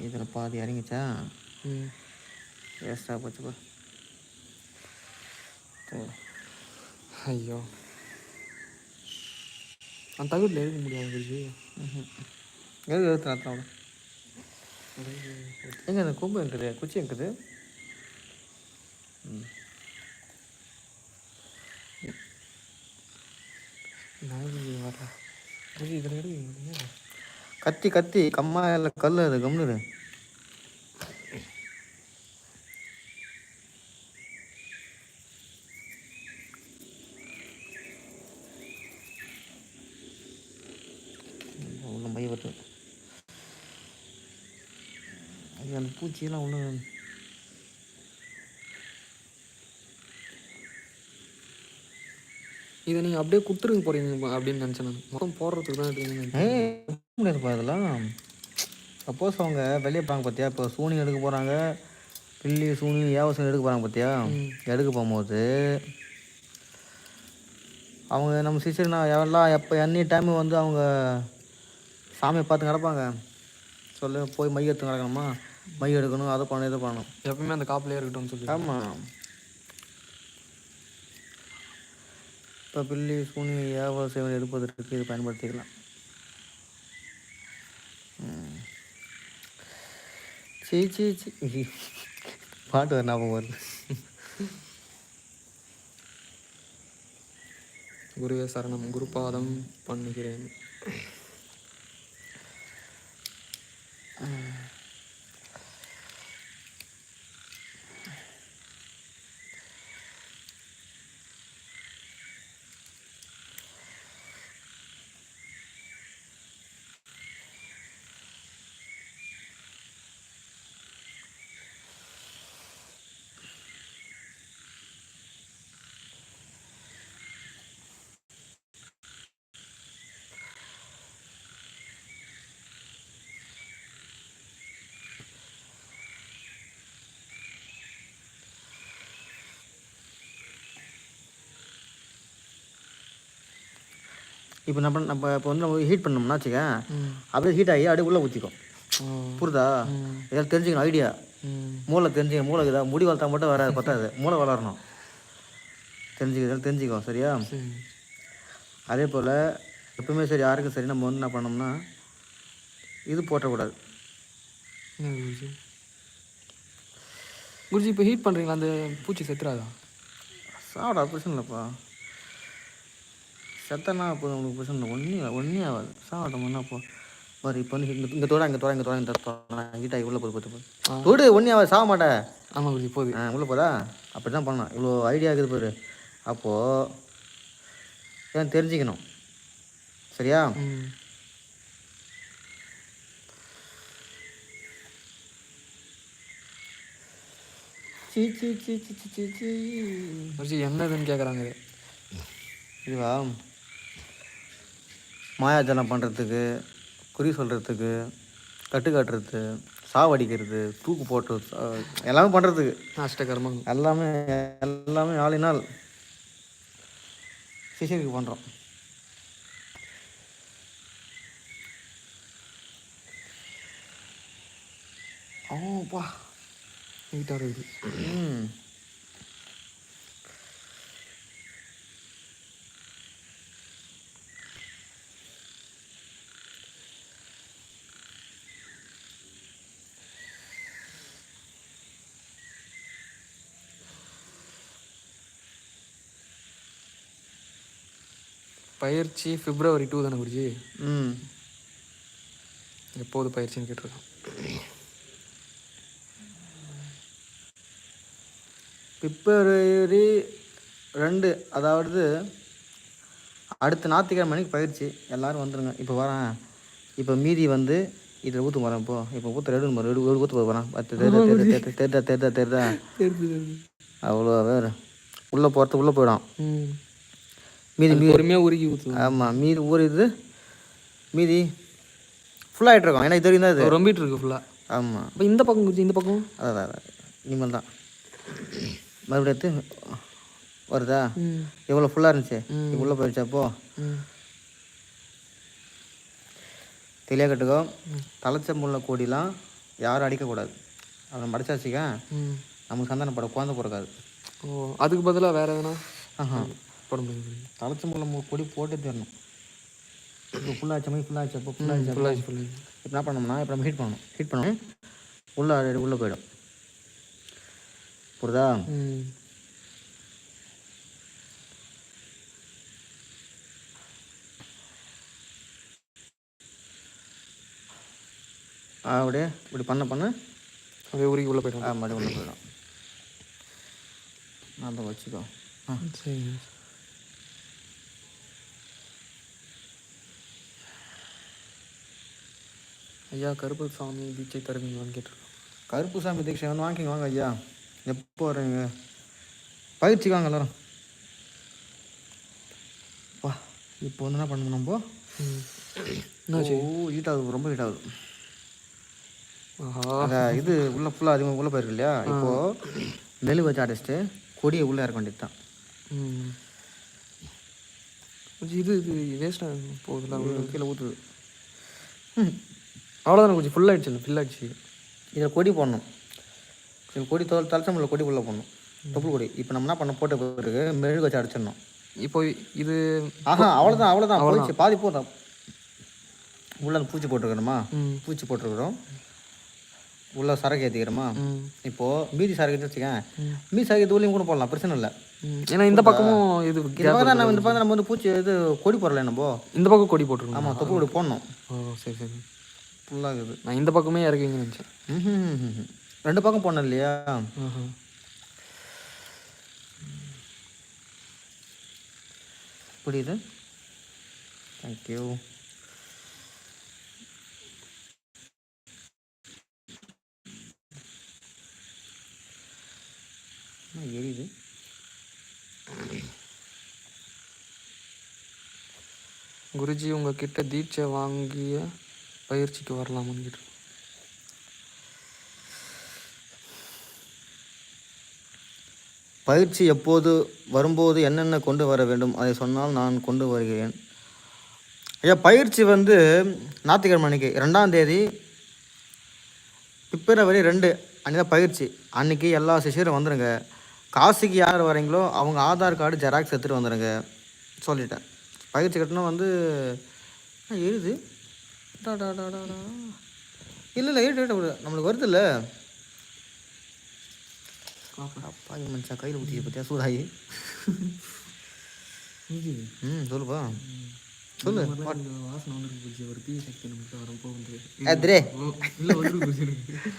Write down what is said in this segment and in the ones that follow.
இதில் பாதி இறங்கிச்சா ம். வேஸ்ட்டாக போச்சுப்பா. ஐயோ. அந்த தகுதியில் எடுக்க முடியாது எது எடுத்து நடத்தலாம் எங்கே அந்த கொம்பு இருக்குது? குச்சி இருக்குது? குருஜி வரல இதில் எடுக்க முடியாது கத்தி கத்தி கம்மா இல்லை கல் அது கம்னு உள்ள மை அந்த பூச்சியெல்லாம் ஒன்றும் இதை நீங்கள் அப்படியே கொடுத்துருங்க போகிறீங்க அப்படின்னு நினச்சேன் நான். மொத்தம் போடுறதுக்கு தான் முடியாதுப்பா இதெல்லாம். சப்போஸ் அவங்க வெளியே போகிறாங்க பார்த்தியா இப்போ சூனி எடுக்க போகிறாங்க பில்லி சூனி ஏவசம் எடுக்க போகிறாங்க பார்த்தியா எடுக்க போகும்போது அவங்க நம்ம சிஸ்டர் நான் எல்லாம் எப்போ எனி டைம் வந்து அவங்க சாமியை பார்த்து கிடப்பாங்க சொல்லு போய் மை எடுத்து கிடக்கணுமா மை எடுக்கணும் அதை பண்ணணும் இதை பண்ணணும். எப்பவுமே அந்த காப்பிலே இருக்கட்டும்னு சொல்லி ஆமாம் இப்போ பில்லி சூனி ஏவ சேவல் எடுப்பதற்கு இது பயன்படுத்திக்கலாம். சீ சீ சீ பாட்டு ஞாபகம் வருது குருவே சரணம் குருபாதம் பண்ணுகிறேன் இப்போ நம்ம நம்ம இப்போ வந்து நம்ம ஹீட் பண்ணோம்னா வச்சுக்க அப்படியே ஹீட் ஆகி அப்படியே உள்ளே ஊற்றிக்கும் புரியுதா? இதெல்லாம் தெரிஞ்சுக்கணும் ஐடியா மூளை தெரிஞ்சுக்கணும் மூளை இதா முடி வளர்த்தா மட்டும் வராது பத்தாது. மூளை வளரணும். தெரிஞ்சுக்கிறதால தெரிஞ்சுக்கோ சரியா? சரி. அதே போல் எப்பவுமே சரி யாருக்கும் சரி நம்ம வந்து என்ன பண்ணோம்னா இது போட்டக்கூடாது. குருஜி? இப்போ ஹீட் பண்ணுறீங்களா அந்த பூச்சி செத்துறாதா? சாப்பிட பிரச்சனை இல்லைப்பா. செத்தனா இப்போ உங்களுக்கு பிரச்சனை இல்லை. ஒன்றும் ஒன்றே ஆகாது. சாப்பிட்டோம்னா இப்போ பாரு இப்போ வந்து இங்கே தோட இங்கே தோட இங்கே தோட இந்த ஹீட்டாகி உள்ளே போய் பார்த்து ஆ. தொடு ஒன்றே ஆகாது சாக மாட்டேன் ஆமாம் குருஜி போகுது. ஆ உள்ளே போதா அப்படி தான் பண்ணணும். இவ்வளோ ஐடியா இருக்குது பாரு. அப்போது ஏன் தெரிஞ்சுக்கணும். சரியா? சீ சீ சீ சீ சீ சீ. குருஜி என்னதுன்னு கேட்குறாங்க இதுவா? மாயாஜலம் பண்ணுறதுக்கு குறி சொல்கிறதுக்கு கட்டு காட்டுறது சாவடிக்கிறது தூக்கு போட்டு எல்லாமே பண்ணுறதுக்கு அஷ்டகர்மம் எல்லாமே எல்லாமே ஆளினால் சிஷியருக்கு பண்ணுறோம் ஓப்பா ஹீட்டாக இருக்குது பயிற்சி பிப்ரவரி டூ தானே குருஜி? ம். எப்போது பயிற்சின்னு கேட்டிருக்கான். பிப்ரவரி ரெண்டு அதாவது அடுத்த ஞாயிற்றுக்கிழமை மணிக்கு பயிற்சி. எல்லாரும் வந்துருங்க. இப்போ வரேன். இப்போ மீதி வந்து இதில் ஊற்று வரேன் இப்போ இப்போ ஊற்ற மரம் ரெடு ரெடு ஊற்று போகிறேன் பத்து தெரிதா தெரிதா தெரிதா அவ்வளோ வேறு. உள்ளே போகிறது உள்ளே போயிடும். ம். மீதி மீதி பொறுமையாக உருகி ஊற்றுவோம் ஆமாம் மீதி ஊர் இது மீதி ஃபுல்லாகிட்டு இருக்கோம். எனக்கு தெரியும் தான் இது. ரொம்பிட்டு இருக்கு ஃபுல்லாக ஆமாம் அப்போ இந்த பக்கம் குருஜி இந்த பக்கம்? அதான் அதான் இனிமேல் தான். மறுபடியும் எடுத்து வருதா? எவ்வளோ ஃபுல்லாக இருந்துச்சு. இப்போ உள்ளே போயிடுச்சா அப்போ தெளிவாக கட்டுக்கோ. தலைச்சம்புள்ள கொடிலாம் யாரும் அடிக்கக்கூடாது. அதை மடிச்சா வச்சுக்க. ம். நமக்கு சந்தானப்பட குழந்தை பிறக்காது. ஓ அதுக்கு பதிலாக வேறு எதுனா? ஆஹா. போட முடியாது தலைச்சு முள்ள கொடி போட்டே தரணும். இப்போ ஃபுல்லாக மாதிரி ஃபுல்லாக அப்போ ஃபுல்லாக ஃபுல்லாக ஃபுல்லாக இப்போ என்ன பண்ணோம்னா இப்போ நம்ம ஹீட் பண்ணணும். ஹீட் பண்ணணும். உள்ளே உள்ளே போயிடும். புரியுதா? அப்படியே இப்படி பண்ண பண்ண. அப்படியே உருகி உள்ளே போய்டும். மறுபடியும் உள்ளே போயிடும். நான் வச்சுக்கோ. ஆ. சரி. ஐயா கருப்பு சாமி தீட்சை தருவீங்களான்னு கேட்டிருக்கோம். கருப்பு சாமி தீட்சை வந்து வாங்கிங்க வாங்க ஐயா. எப்போ வரீங்க பயிற்சி வாங்க எல்லாரும். வா இப்போ வந்து என்ன பண்ணணும் நம்ம? ம். ஓ ஹீட் ஆகுது ரொம்ப ஹீட் ஆகுது. இது உள்ள ஃபுல்லாக அதிகமாக உள்ளே போயிருக்கு இல்லையா? இப்போது நெல் வச்சு அடைச்சிட்டு கொடியை உள்ளே இறக்க வேண்டியது தான். ம். இது இது வேஸ்ட்டாக போகுதுல கீழே ஊற்றுது அவ்வளோதானே கொஞ்சம் ஃபுல் ஆயிடுச்சு ஃபில் ஆயிடுச்சு. இதில் கொடி போடணும். இதில் கொடி தோல் தலைச்சமில்ல கொடி உள்ளே போடணும். தொப்புள் கொடி. இப்போ நம்ம என்ன பண்ண போட்ட பிறகு மெழுகு வச்சு அடைச்சிடணும். இப்போ இது ஆஹா அவ்வளோதான் அவ்வளோதான் போயிடுச்சு பாதி போதும். உள்ள பூச்சி போட்டிருக்கிறோமா ம். பூச்சி போட்டிருக்கிறோம். உள்ள சரக்கு ஏற்றிக்கிறோமா இப்போது மீதி சரக்கு எடுத்து வச்சுக்கேன். மீதி சரக்கு தூளியும் கூட போடலாம் பிரச்சனை இல்லை. ஏன்னா இந்த பக்கமும் இது இந்த பக்கம் நம்ம இந்த பக்கம் நம்ம வந்து பூச்சி இது கொடி போடல நம்ம? இந்த பக்கம் கொடி போட்டுருக்கோம் ஆமாம் தொப்புள் கொடி போடணும். ஓ சரி சரி. ஃபுல்லாக இருக்குது நான் இந்த பக்கமே இறக்குவீங்கன்னு நினச்சேன். ரெண்டு பக்கம் போடணும் இல்லையா? புரியுது. தேங்க்யூ எரியுது? குருஜி உங்ககிட்ட தீட்சை வாங்கிய பயிற்சிக்கு வரலாமான்னு கேட்டு பயிற்சி எப்போது வரும்போது என்னென்ன கொண்டு வர வேண்டும் அதை சொன்னால் நான் கொண்டு வருகிறேன். ஐயா பயிற்சி வந்து ஞாயிற்றுக்கிழமை அன்றைக்கி ரெண்டாம் தேதி பிப்ரவரி ரெண்டு அன்றைக்கி தான் பயிற்சி. அன்றைக்கி எல்லா சிஷியரும் வந்துடுங்க காசுக்கு யார் வரீங்களோ அவங்க ஆதார் கார்டு ஜெராக்ஸ் எடுத்துகிட்டு வந்துடுங்க சொல்லிட்டேன். பயிற்சி கட்டணம் வந்து ஆ, எழுது இல்லை இல்லை ஏட்டு ஏட்டு நம்மளுக்கு வருது இல்லை? அப்பா மனுஷா கையில் ஊற்றி பற்றியா சூடாகி. ம் சொல்லுப்பா. சொல்லு. வாசனை வந்துருக்கு குருஜி ஒரு தீய சக்தி நமக்கு வரப்போ வந்து. இல்லை வந்துருக்கு எனக்கு.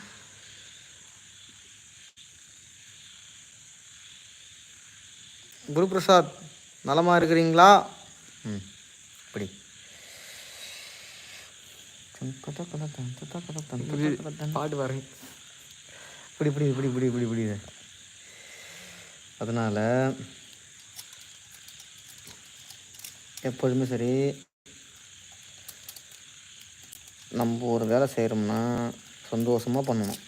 குரு பிரசாத் நலமா இருக்கிறீங்களா? ம் இப்படி. பாட்டு வரேன் இப்படி இப்படி இப்படி இப்படி இப்படி இப்படி. அதனால் எப்போதுமே சரி நம்ம ஒரு வேலை செய்கிறோம்னா சந்தோஷமாக பண்ணணும்.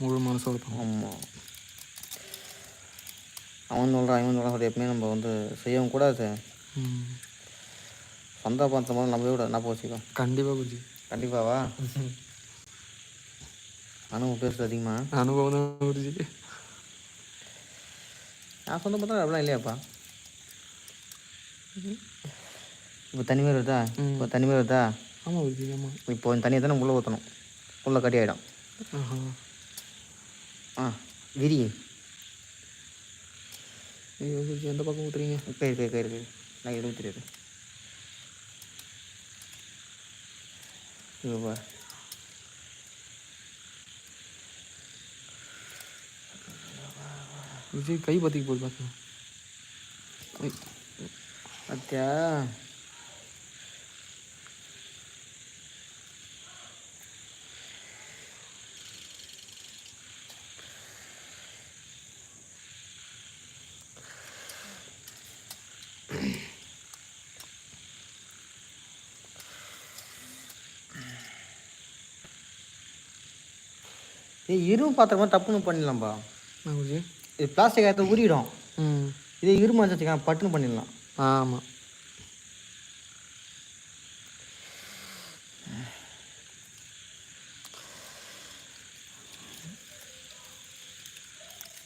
முழு மனசோட ஆமாம் அவன் சொல்கிறான் இவன் சொல்கிறான் அது எப்பவுமே நம்ம வந்து செய்யவும் கூடாது. சொந்த போது நம்ம விட நான் போச்சுக்கோ கண்டிப்பாக குருஜி கண்டிப்பாவா? அனுபவம் பேசுறது அதிகமாக அனுபவம் தான் குருஜி நான் சொந்த பார்த்தா அப்படிலாம் இல்லையாப்பா? இப்போ தனிமையாக வருதா? இப்போ தனிமையாக வருதா? ஆமாம் குருஜி ஆமாம் இப்போ தண்ணியை தானே உள்ளே ஊற்றணும் உள்ளே கட்டி ஆகிடும் ஆ விரி. ஐயோ குருஜி எந்த பக்கம் ஊற்றுறீங்க கயிறு கயிறு கயிறு கயிறு. நான் எதுவும் தெரியாது இதுவா குருஜி கை பற்றிக்கு போய் பார்க்கலாம் அத்தியா இதே இரும்பு பாத்திரமா தப்புன்னு பண்ணிடலாம்ப்பா இது பிளாஸ்டிக் ஆயத்தை உரியிடும். ம். இதே இரும்பு வச்சுக்கா பட்டுன்னு பண்ணிடலாம். ஆமாம்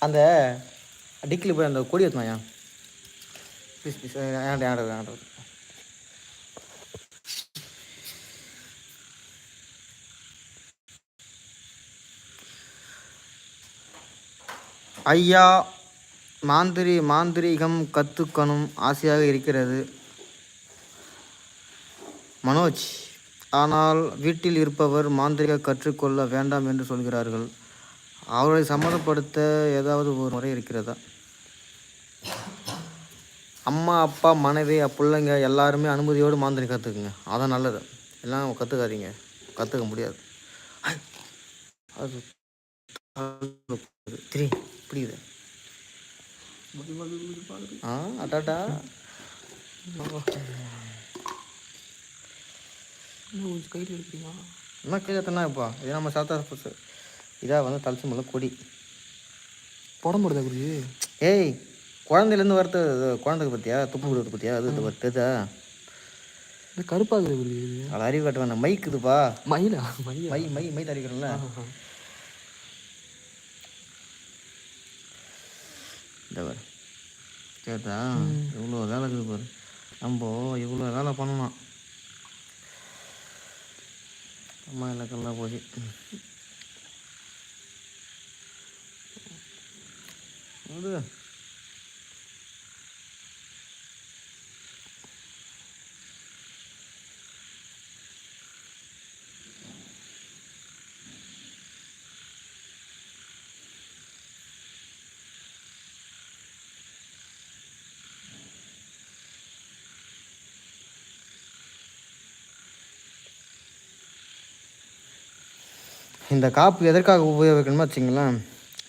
அந்த டிக்கில் போய் அந்த கொடி ஏற்றுவாயா ப்ளீஸ் ப்ளீஸ் ஏன்டா ஏன்டா ஏன்டா ஐயா மாந்திரி மாந்திரிகம் கற்றுக்கணும் ஆசையாக இருக்கிறது. மனோஜ் ஆனால் வீட்டில் இருப்பவர் மாந்திரிக கற்றுக்கொள்ள வேண்டாம் என்று சொல்கிறார்கள். அவர்களை சம்மதப்படுத்த ஏதாவது ஒரு முறை இருக்கிறதா? அம்மா அப்பா மனைவி பிள்ளைங்க எல்லாருமே அனுமதியோடு மாந்திரி கற்றுக்குங்க அதான் நல்லது. எல்லாம் கற்றுக்காதீங்க கற்றுக்க முடியாது. அது திரி புரியுது. ஆ அட்டாட்டா இன்னும் கையில் எடுக்கிறீங்களா என்ன கேட்கத்தனா இப்போ இது நம்ம சாத்தா இதாக வந்து தலசி முல்லை கொடி. படம் போடுதா குருஜி? ஏய் குழந்தையிலேருந்து வரது குழந்தைக்கு பற்றியா துப்பு விடுறது பற்றியா அது இது வருதா இது கருப்பாகுது குருஜி அது அறிவு காட்ட வேணாம் மைக்குதுப்பா மயிலா? மயிலா? மை மை மை தரிக்கிறோம்ல ஆஹா. இந்த பாரு கேட்டா இவ்வளோ வேலை இருக்குது பாரு. நம்ம இவ்வளோ வேலை பண்ணணும். அம்மா இலக்கெல்லாம் போச்சு. விடு இந்த காப்பு எதற்காக உபயோகிக்கணும்னு வச்சுங்களேன்.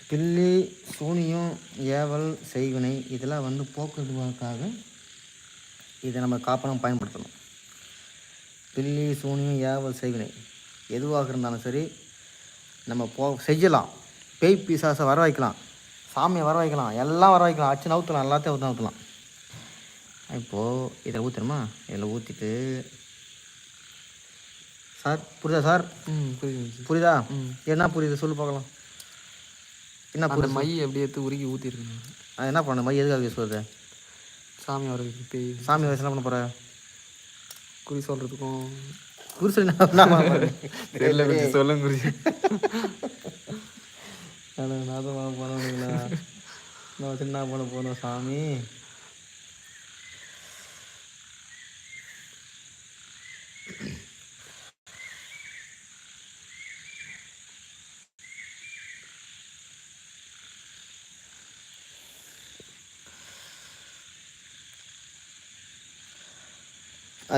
பில்லி சூனியம் ஏவல் செய்வினை இதெல்லாம் வந்து போக்குவதற்காக இதை நம்ம காப்பெல்லாம் பயன்படுத்தணும். பில்லி சூனியம் ஏவல் செய்வினை எதுவாக இருந்தாலும் சரி நம்ம போ செய்யலாம். பேய் பிசாசை வர வைக்கலாம். சாமியை வர வைக்கலாம். எல்லாம் வர வைக்கலாம். அச்சு நவுத்தலாம். எல்லாத்தையும் ஊற்ற நவுத்தலாம். இப்போது இதில் ஊற்றுணுமா இதில் ஊற்றிட்டு சார் புரியுதா சார்? ம் புரியுது. புரியுதா. என்ன புரியுது? சொல்லு பார்க்கலாம். என்ன புரியுது? மை அப்படியே எடுத்து உருக்கி ஊற்றிருக்கேன் நான் என்ன பண்ண? மை எதுக்காக யூஸ் வருது சாமி அவருக்கு பேய் சாமி வயசு என்ன பண்ண போகிற குறி சொல்கிறதுக்கும்? தெரியல குருஜி சொல்லுங்க குருஜி நான் வாங்க போனவங்களா நான். சின்ன பண்ண போனோம் சாமி.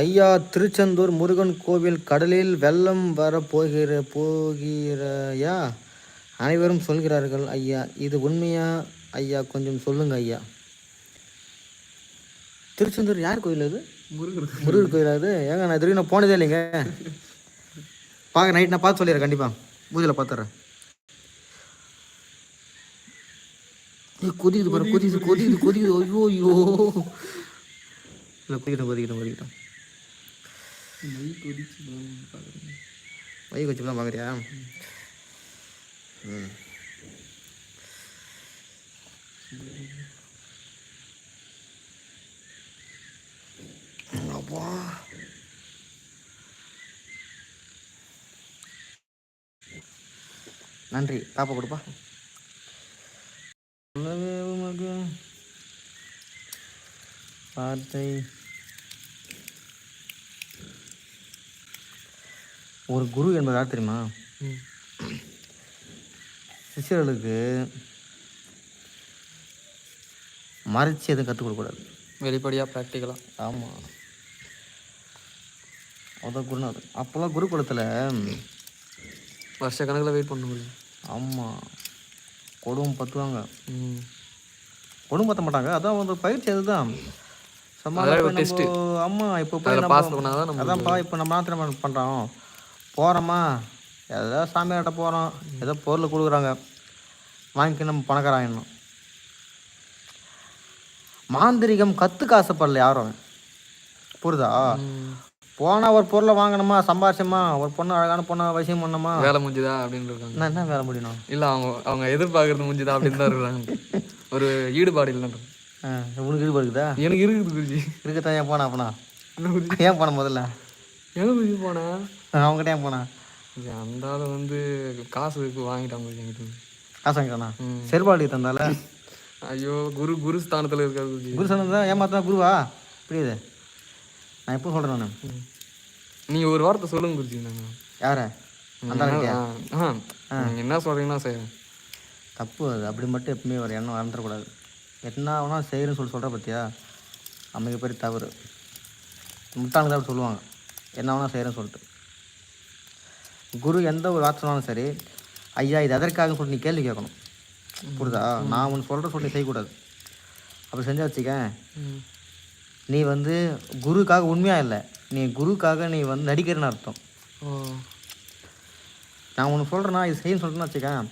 ஐயா திருச்செந்தூர் முருகன் கோவில் கடலில் வெள்ளம் வர போகிற போகிறையா? அனைவரும் சொல்கிறார்கள் ஐயா இது உண்மையா? ஐயா கொஞ்சம் சொல்லுங்க ஐயா. திருச்செந்தூர் யார் கோயில் அது? முருகன் முருகன் கோயில் அது? ஏங்க நான் வரைக்கும் நான் போனதே இல்லைங்க. பார்க்க நைட் நான் பார்த்து சொல்லிடுறேன் கண்டிப்பாக பூஜையில் பார்த்துறேன் ஏய் கொதிக்குது பாரு கொதிக்குது கொதிக்குது கொதிக்குது. ஐயோ ஐயோ. இல்லை கொதிக்கட்டும் கொதிக்கட்டும் கொதிக்கட்டும். மை கொதிச்சு பார்க்குறேன் வை வச்சு தான் பார்க்குறியா ம் அப்பா நன்றி பாப்பா கொடுப்பா சொல்லவே உமக்கு வார்த்தை ஒரு குரு என்பது யார் தெரியுமா? சிஷ்யர்களுக்கு மறைச்சு எதுவும் கற்றுக் கொடுக்கக்கூடாது. வெளிப்படையாக ப்ராக்டிக்கலாக ஆமாம் அதான் குருநாதர் அப்போல்லாம் குருகுலத்தில் வருஷ கணக்கில் வெயிட் பண்ண குருஜி ஆமாம் கொடுமை பத்துவாங்க. கொடுமை பத்த மாட்டாங்க. அதான் வந்து பயிற்சி அதுதான். நம்ம ஆமாம் இப்போ அதான்ப்பா இப்போ நம்ம மாத்திரம் பண்ணுறோம் போகிறோமா ஏதோ சாமியார்கிட்ட போகிறோம் ஏதோ பொருள் கொடுக்குறாங்க. வாங்கிக்க நம்ம பணக்காராயிடணும் மாந்திரிகம் கற்றுக்க ஆசைப்படல யாரும் புரியுதா ம். போனால் ஒரு பொருளை வாங்கணுமா? சம்பாரிச்சோமா? ஒரு பொண்ணு அழகான பொண்ணை வசியம் பண்ணோமா வேலை முடிஞ்சுதா அப்படின்னு இருக்காங்க. நான் என்ன வேலை முடியணும்? இல்லை அவங்க அவங்க எதிர்பார்க்கறது முடிஞ்சுதா அப்படின்னு தான் இருக்கிறாங்க ஒரு ஈடுபாடு இல்லைன்ற உனக்கு ஈடுபாடு இருக்குதா? எனக்கு இருக்குது குருஜி. இருக்கத்தான் ஏன் போனா அப்பனா? ஏன் போன முதல்ல? எங்க குருஜி போனேன் அவங்ககிட்ட ஏன் போனா இது அந்த ஆளு வந்து காசு குருஜி என்கிட்ட. இருந்து. காசு வாங்கிட்டானா. செருப்பாடி தந்தால ஐயோ குரு குரு ஸ்தானத்தில் இருக்காரு குரு சொன்னதா ஏமாத்தா குருவா? புரியுது. நான் எப்போ சொல்கிறேன் நான்? ம். நீங்க ஒரு வார்த்தை சொல்லுங்க குருஜி நாங்கள் யார? அந்த ஆளுக்கிட்டயா? நீங்க என்ன சொல்றீங்கன்னா செய்யறேன். தப்பு அது. அப்படி மட்டும் எப்பவுமே ஒரு எண்ணம் வந்துடக்கூடாது என்ன வேணா செய்கிறேன்னு சொல்லி சொல்கிற பார்த்தியா அமைக்க பெரிய தவறு. முட்டாளுங்க தான் சொல்லுவாங்க. என்ன வேணா செய்கிறேன்னு சொல்லிட்டு. குரு எந்த ஒரு வார்த்தை சொன்னாலும் சரி ஐயா இது எதற்காக சொல்லி நீ கேள்வி கேட்கணும். புரியுதா நான் ஒன்று சொல்கிற சொல்லி செய்யக்கூடாது. அப்படி செஞ்சா வச்சுக்க. நீ வந்து குருக்காக உண்மையாக இல்லை. நீ குருக்காக நீ வந்து நடிக்கிறேன்னு அர்த்தம். நான் ஒன்று சொல்கிறேன்னா இது செய்யணும்னு சொல்லிட்டுன்னு வச்சுக்கேன்.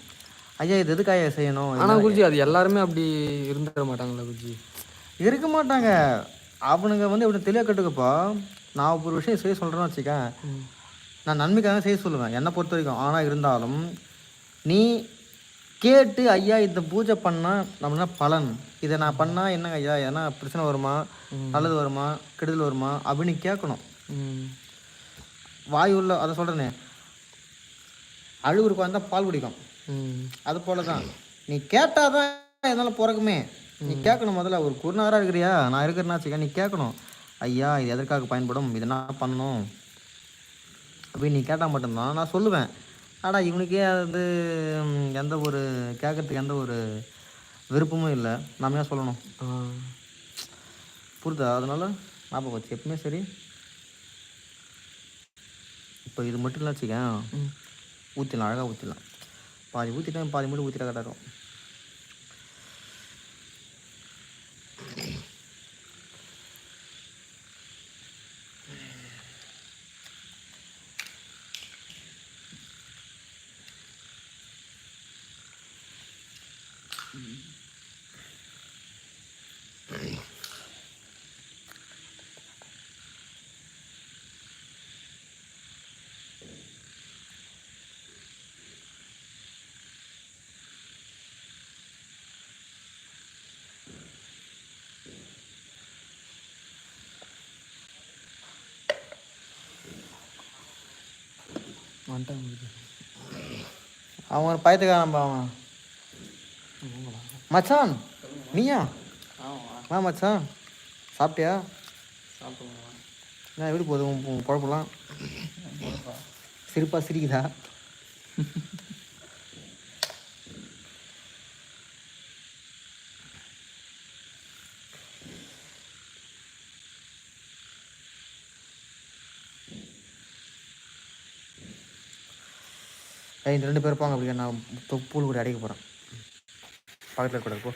ஐயா இது எதுக்காக செய்யணும்? ஆனா குருஜி அது எல்லாருமே அப்படி இருந்துட மாட்டாங்களா குருஜி. இருக்க மாட்டாங்க. அவனுங்க வந்து இப்படி தெளிவாக கட்டுக்கப்பா நான் ஒரு விஷயம் செய்ய சொல்கிறேன்னு வச்சுக்கேன். நான் நன்மைக்காக செய்ய சொல்லுவேன். என்னை பொறுத்த வரைக்கும் ஆனால் இருந்தாலும் நீ கேட்டு ஐயா இந்த பூஜை பண்ணால் நம்மளா பலன்? இதை நான் பண்ணால் என்னங்க ஐயா? எதனா பிரச்சனை வருமா? நல்லது வருமா? கெடுதல் வருமா? அப்படின்னு கேட்கணும். வாய் உள்ள அதை சொல்கிறேனே அழுகுருக்கு வந்தால் பால் குடிக்கும். அது போல தான் நீ கேட்டால் தான் என்னால் பிறக்குமே. நீ கேட்கணும் முதல்ல. ஒரு குருநாதராக இருக்கிறியா? நான் இருக்கிறேன்னா வச்சுக்க நீ கேட்கணும். ஐயா இது எதற்காக பயன்படும்? இது என்ன பண்ணணும்? அப்படின்னு நீ கேட்டால் மட்டும்தான். நான் சொல்லுவேன். ஆனால் இவனுக்கே ம், எந்த ஒரு கேட்கறதுக்கு எந்த ஒரு விருப்பமும் இல்லை. நாம ஏன் சொல்லணும்? ஆ. புரியுதா அதனால ஞாபகம் வச்சு. எப்பவுமே சரி. இப்போ இது மட்டும் இல்லை வச்சுக்கேன். ஊற்றிடலாம் அழகாக ஊற்றிடலாம் பாதி ஊற்றிட்டேன் பாதி மட்டும் ஊற்றிட்டா கரெக்டாக இருக்கும். வந்துட்டாங்க குருஜி அவன் ஒரு பயத்துக்காரன்பா அவன். மச்சான் நீயா? வா மச்சான். சாப்பிட்டியா? நான் எப்படி உன் குழப்பலாம் சிரிப்பா சிரிக்குதா? இந்த ரெண்டு பேர் இருப்பாங்க அப்படியே நான் தொப்புள் கூட அடிக்க போகிறேன் பக்கத்தில் கூட போ.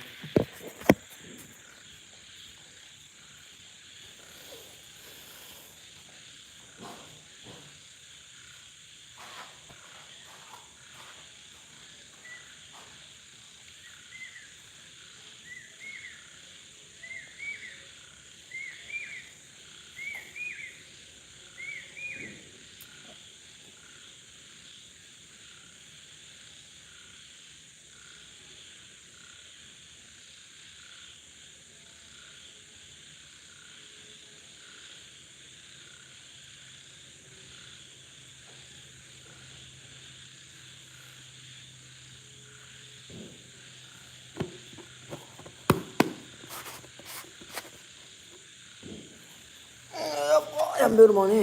எம்பெருமானே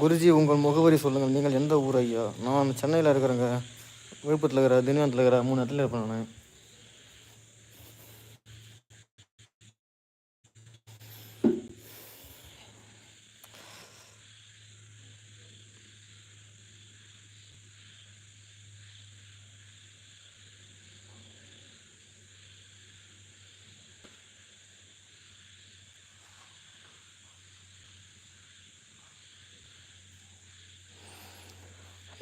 குருஜி உங்கள் முகவரி சொல்லுங்கள். நீங்கள் எந்த ஊர் ஐயா? நான் சென்னையில் இருக்கிறேங்க. விழுப்புரத்தில் இருக்கிற திண்டிவனத்தில் இருக்கிற மூணு இடத்துல இருப்பேன் நான்.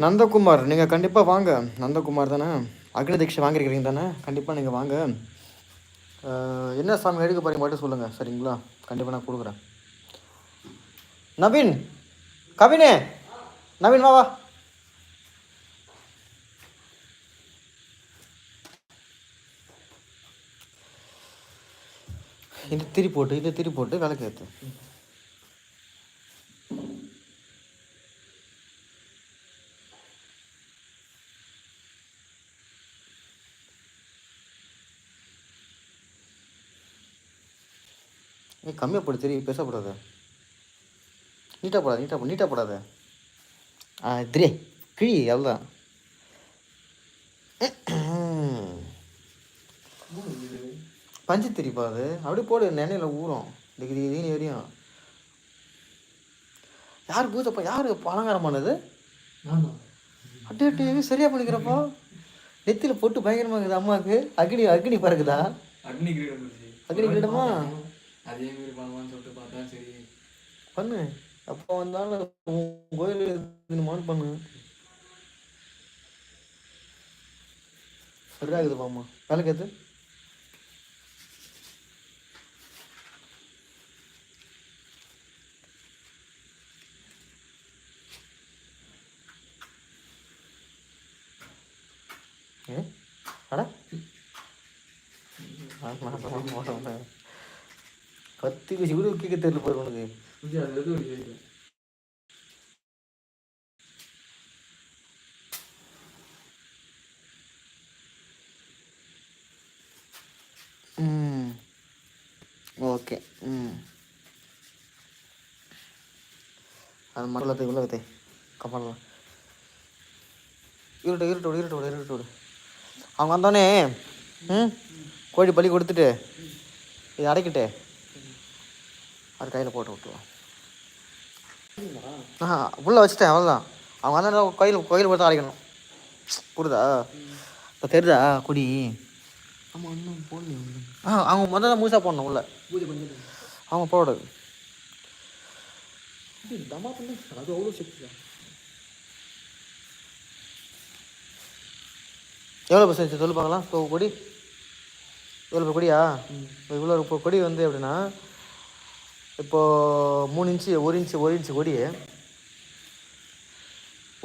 நந்தகுமார் நீங்கள் கண்டிப்பாக வாங்க. நந்தகுமார் தானே? அக்னி தீட்சை வாங்கியிருக்கிறீங்க தானே? கண்டிப்பாக நீங்கள் வாங்க. என்ன சாமி எடுக்க போகிறீங்க மட்டும் சொல்லுங்கள் சரிங்களா? கண்டிப்பாக நான் கொடுக்குறேன். நவீன் கவினே நவீன் வா வா. இந்த திரி போட்டு இந்த திரி போட்டு விளக்கு ஏற்று கம்மியாக போடு திரி பேசக்கூடாது நீட்டாக போடாது நீட்டாக போ நீட்டாக போடாத. ஆ திரி கிழி அவ்வளோதான் பஞ்சு திரிப்பா அது. அப்படியே போடு எண்ணெயில் ஊறும். இதுக்கு இது இது வரையும் யார் பூஜைப்பா யார் அலங்காரம் பண்ணது? அட்டே அட்டே சரியா பண்ணிக்கிறப்போ? நெத்தியில் போட்டு பயங்கரமா இருக்குது அம்மாவுக்கு அக்னி அக்னி பறக்குதா? அக்னி கிரீடம் இருந்துச்சு. அக்னி கிரீடமா? அதே மாதிரி பண்ணலாம்னு சொல்லிட்டு பார்த்தா சரி. பண்ணு. அப்போ வந்தாலும் உன் கோயில் இதுமான்னு பண்ணு. சரியா இருக்குது பாம்மா. வேலைக்கு எது ஏ? அடா. கத்தி பேசி கூட கேட்க தெரியல பாரு உனக்கு. ம். ஓகே. ம். அது மண்டலத்தை உள்ள வைத்தே. கப்பலாம் இருட்டு இருட்டு விடு இருட்டு விடு இருட்டு விடு. அவங்க வந்தோடனே ம் கோழி பலி கொடுத்துட்டு இதை அடைக்கிட்டு. அது கையில் போட்டு விட்டுருவோம். ஆ உள்ளே வச்சுட்டேன் அவ்வளோதான் அவங்க வந்தால் கோயில் கோயில் போட்டு அடைக்கணும். புரியுதா? இப்போ தெரியுதா? குடி. ஆமா இன்னும் போடலையே உள்ள. ஆ அவங்க முதல்ல முழுசாக போடணும் உள்ள. அவங்க போடாது தமா பண்ண அது அவ்வளோ சக்தி எவ்வளோ பர்சன்ட் சொல்லு பார்க்கலாம். இப்போ கொடி. எவ்வளோ கொடியா? இப்போ இவ்வளோ கொடி வந்து எப்படின்னா இப்போது மூணு இன்ச்சு ஒரு இன்ச்சு ஒரு இன்ச்சு கொடி.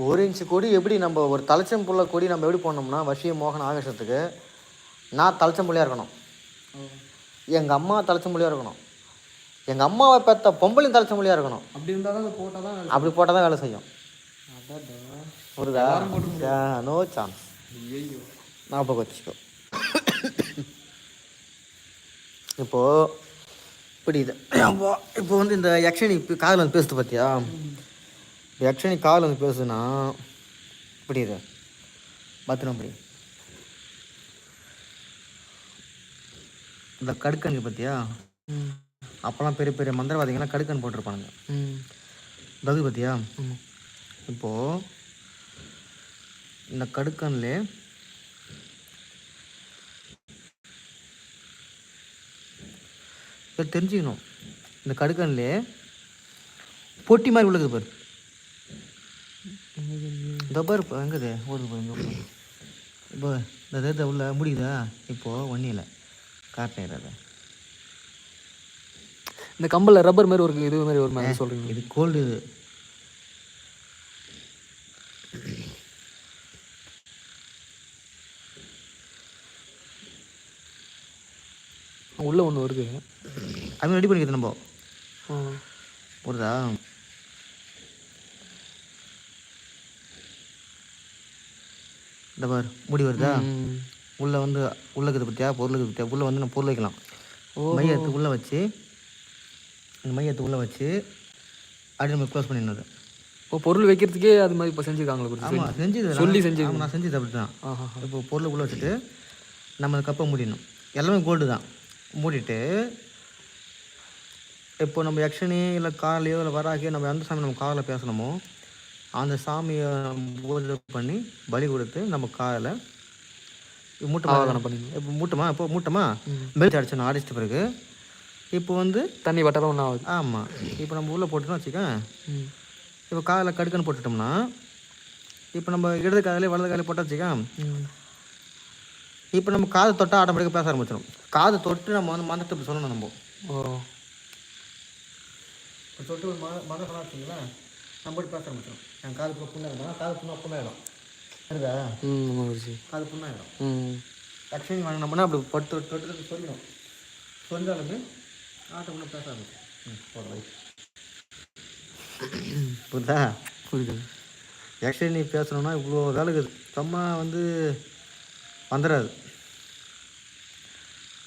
ஒரு இன்ச்சு கொடி எப்படி நம்ம ஒரு தலைச்சம் புள்ள கொடி நம்ம எப்படி போடணும்னா வஷிய மோகன் ஆவேசத்துக்கு நான் தலைச்சம் புள்ளியாக இருக்கணும். எங்கள் அம்மா தலைச்சம் புள்ளியாக இருக்கணும். எங்கள் அம்மாவை பெற்ற பொம்பளையும் தலைச்சம் புள்ளியாக இருக்கணும். அப்படி இருந்தால் தான் போட்டால் தான் அப்படி போட்டால் தான் வேலை செய்யும். புரியுதா? நோ சான்ஸ் ஞாபகம் வச்சுக்கோ. இப்போ இப்படி இது அப்பா, இப்போ வந்து இந்த யக்ஷனி காதில் வந்து பேசுது பார்த்தியா யக்ஷனி காதில் வந்து பேசுதுன்னா இப்படி இது பத்திரம் இப்படி இந்த கடுக்கனுக்கு பார்த்தியா அப்போல்லாம் பெரிய பெரிய மந்திரவாதிகள்லாம் கடுக்கன் போட்டிருப்பானுங்க. பகு பார்த்தியா இப்போது இந்த கடுக்கன்லே இப்போ தெரிஞ்சுக்கணும். இந்த கடுக்கன்லே பொட்டி மாதிரி உள்ளது பாரு. இந்த பாரு எங்குது? ஓடுது பாரு இங்க பாரு. இப்போ இந்த இதை உள்ள முடிக்குதா இப்போது ஒன்றும் காட்டினேன் அதை இந்த கம்பல்ல ரப்பர் மாதிரி ஒரு இது மாதிரி ஒரு மாதிரி சொல்றீங்க. இது கோல்டு இது. உள்ள ஒன்று வருது. அது ரெடி பண்ணிக்கிறது நம்ம. புரியுதா? இந்த பார் முடி வருதா. உள்ளே வந்து உள்ள இருக்குது பற்றியா பொருள் இருக்குது பற்றியா உள்ளே வந்து நம்ம பொருள் வைக்கலாம். ஓ மையத்து உள்ளே வச்சு இந்த மையத்து உள்ளே வச்சு அப்படி நம்ம க்ளோஸ் பண்ணிடணும் ஓ பொருள் வைக்கிறதுக்கே அது மாதிரி இப்போ செஞ்சுருக்காங்களா ஆமாம் செஞ்சது சொல்லி செஞ்சு நான் செஞ்சது அப்படி தான் ஆஹா. இப்போ பொருளை உள்ளே வச்சுட்டு நம்ம கப்பை மூடிடணும். எல்லாமே கோல்டு தான். மூடிட்டு இப்போ நம்ம யக்ஷனி இல்லை காலையோ இல்லை வராகியோ நம்ம எந்த சாமி நம்ம காலில் பேசணுமோ அந்த சாமியை பூஜை பண்ணி பலி கொடுத்து நம்ம காலில் மூட்டமா ஆவாகனம் பண்ணிடணும். இப்போ மூட்டமா இப்போ மூட்டமா ம். பெல்ட் அடிச்சணும் அடிச்சிட்ட பிறகு இப்போ வந்து தண்ணி வட்டாரம் ஒன்றும் ஆகுது. ஆமாம் இப்போ நம்ம உள்ளே போட்டுட்டோம்னு வச்சுக்கேன் இப்போ காலில் கடுக்கன்னு போட்டுட்டோம்னா இப்போ நம்ம இடது காலையிலே வலது காலையில் போட்டா வச்சுக்கேன் இப்போ நம்ம காது தொட்டால் ஆட்டோமேட்டிக்காக பேச ஆரம்பிச்சிடும் காது தொட்டு நம்ம வந்து மந்திரத்தை சொல்லணும் நம்ம. ஓ. தொட்டு ஒரு மத மதம் சொன்னா வச்சுங்களேன் நம்ம போய் பேச ஆரம்பிச்சிடும் என் காது கூட புண்ணாயிடும் காது புண்ணா புண்ணாயிடும் குருஜி. காது புண்ணாயிடும் ம். ஆக்சுவலி வாங்க நம்மனா அப்படி பட்டு தொட்டு சொல்லணும் சொன்னாலுமே ஆட்டோமேட்டிக் பேச ஆரம்பிக்கும் ம் போதும் புரியுதா? புரியுது. ஆக்சுவலி நீ பேசணும்னா இவ்வளோ வேலை இருக்குது. சும்மா வந்து வந்துடாது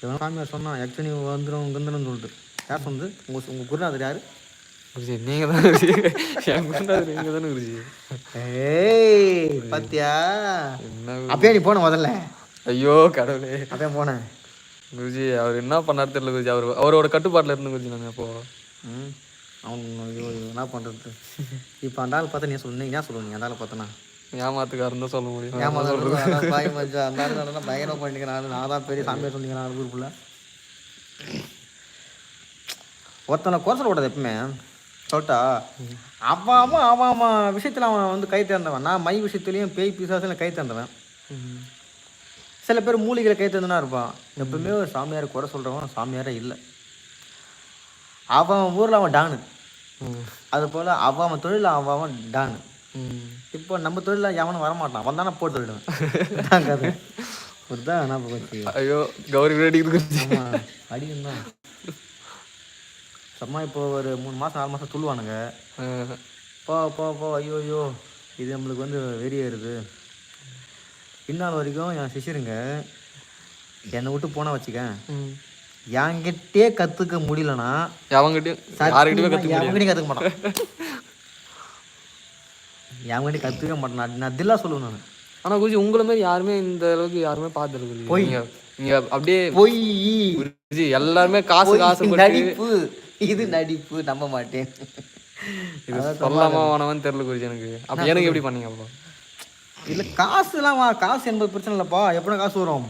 இவன் சாமியார் சொன்னான் நீ வந்துடும் கந்தனம் சொல்லிட்டு. யார் சொன்னது? உங்கள் உங்கள் குருநாதர் யார்? குருஜி நீங்கள் தான் குருஜி. என் நீங்கள் தானே குருஜி. ஏய் பாத்தியா? என்ன அப்பயே நீ போன முதல்ல? ஐயோ கடவுளே. அப்பயே போனேன் குருஜி அவர் என்ன பண்ணாரு தெரியல குருஜி. அவர் அவரோட கட்டுப்பாட்டில் இருந்து குருஜி நாங்கள் அப்போ. ம் அவன் என்ன பண்ணுறது இப்போ அந்த ஆள் பார்த்தா நீ சொல்லு நீ என்ன சொல்லுவீங்க அந்த ஆளை பார்த்தனா? ஏமாத்துக்காரன் தான் சொல்ல முடியும். ஏமாதான் பாய் மச்சா அந்த ஆள் பண்ணிக்கிறான் நான் தான் பெரிய சாமியார் சொன்னீங்க ஊருக்குள்ள. ஒருத்தனை குறை சொல்லக்கூடாது எப்பவுமே. சொல்லிட்டா அவன் அவன் அவன் அவன் விஷயத்தில் அவன் வந்து கை தேர்ந்தவன். நான் மை விஷயத்துலேயும் பேய் பிசாசுல கை தேர்ந்தவன். ம். சில பேர் மூலிகையில் கை தேர்ந்தனா இருப்பான். எப்பவுமே ஒரு சாமியார் குறை சொல்கிறவன் சாமியாரே இல்லை. அவன் ஊரில் அவன் டானு. அது போல் அவன் அவன் தொழிலில் அவன் அவன் டானு. இப்போ நம்ம தொழிலில் எவனும் வரமாட்டான். அவன் தானே போட்டு தொழிடுவேன் தான் கதை. புரிதா? என்ன போச்சு? ஐயோ கௌரி அடிக்கும் தான் சும்மா இப்போ ஒரு மூணு மாதம் நாலு மாதம் துள்ளுவானுங்க. ஆ. போ போ போ ஐயோ ஐயோ. இது நம்மளுக்கு வந்து வெறியேறுது. இந்நாள் வரைக்கும் என் சிஷிருங்க என்னை விட்டு போனால் வச்சுக்க ம். என்கிட்டே கற்றுக்க முடியலன்னா அவங்ககிட்டயும் கற்றுக்க மாட்டான். எவங்கிட்டையும் கற்றுக்க மாட்டேன். நான் நான் தில்லா சொல்லுவேன் நான். ஆனா குருஜி உங்களை மாதிரி யாருமே இந்த அளவுக்கு யாருமே பார்த்தது குருஜி நீங்க நீங்க அப்படியே பொய். குருஜி எல்லாருமே காசு பொய், காசு நடிப்பு இது நடிப்பு நம்ப மாட்டேன். இது சொல்லாம வேணாமான்னு தெரியல குருஜி எனக்கு. அப்ப எனக்கு எப்படி பண்ணீங்க அப்போ? இல்லை காசுலாம் வா காசு என்பது பிரச்சனை இல்லைப்பா. எப்படின்னா காசு வரும்?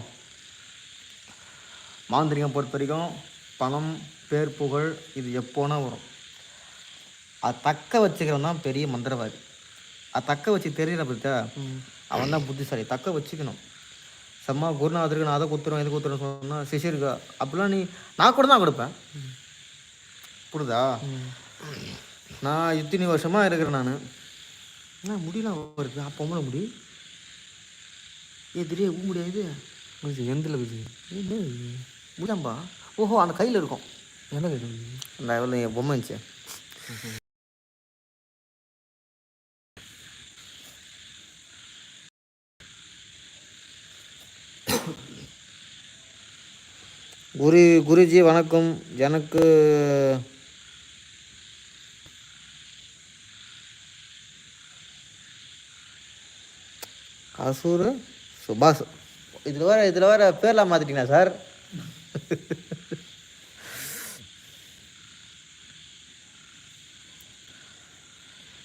மாந்திரிகம் பொறுத்த வரைக்கும் பணம் பேர் புகழ் இது எப்போனா வரும். அது தக்க வச்சுக்கிறவன் தான் பெரிய மந்திரவாதி. அது தக்க வச்சு தெரியல பத்தியா? அவன் தான் புத்திசாலி. தக்க வச்சுக்கணும். செம்ம குருநாதருக்கு நான் அதை குத்துறேன் இது குத்துறேன் சொன்னால் சிஷியருக்கு அப்படிலாம் நீ நான் கூட தான் கொடுப்பேன். புரியுதா நான் இத்தனை வருஷமாக இருக்கிறேன் நான். என்ன முடியல வருது? அப்போ உங்களை முடி? ஏ திடீர் ஊ முடியாது? குருஜி எந்தில் என்ன முடியாம்பா? ஓஹோ அந்த கையில் இருக்கும். என்ன அந்த எவ்வளோ என் பொம்மை இருந்துச்சு. குரு குருஜி வணக்கம். எனக்கு அசூர் சுபாஷ் இதில் வேற இதில் வேற பேர்லாம் மாற்றிட்டீங்களா சார்?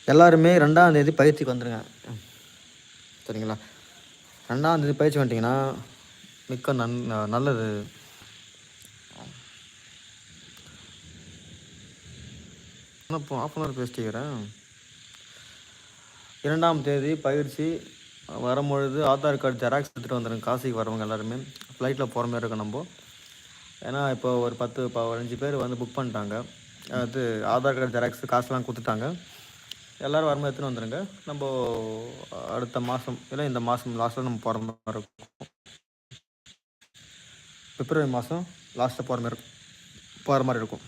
எல்லாருமே ரெண்டாம் தேதி பயிற்சிக்கு வந்துடுங்க சரிங்களா? ரெண்டாம் தேதி பயிற்சி வந்துட்டிங்கன்னா மிக்க நன் நல்லது. ஆஃப் அன் ஹவர் பேசிட்டுக்கிறேன் இரண்டாம் தேதி பயிற்சி வரும்பொழுது ஆதார் கார்டு ஜெராக்ஸ் எடுத்துகிட்டு வந்துடுங்க காசிக்கு வரவங்க எல்லாருமே. ஃப்ளைட்டில் போகிற மாதிரி இருக்கும் நம்ம. ஏன்னா இப்போ ஒரு பத்து பதினஞ்சு பேர் வந்து புக் பண்ணிட்டாங்க. அது ஆதார் கார்டு ஜெராக்ஸ் காசுலாம் கொடுத்துட்டாங்க. எல்லோரும் வரும்போது எடுத்துகிட்டு வந்துடுங்க நம்ம அடுத்த மாதம் இல்லை இந்த மாதம் லாஸ்ட்டில் நம்ம போகிற மாதிரி இருக்கும். பிப்ரவரி மாதம் லாஸ்ட்டில் போகிற மாதிரி இருக்கும். போகிற மாதிரி இருக்கும்.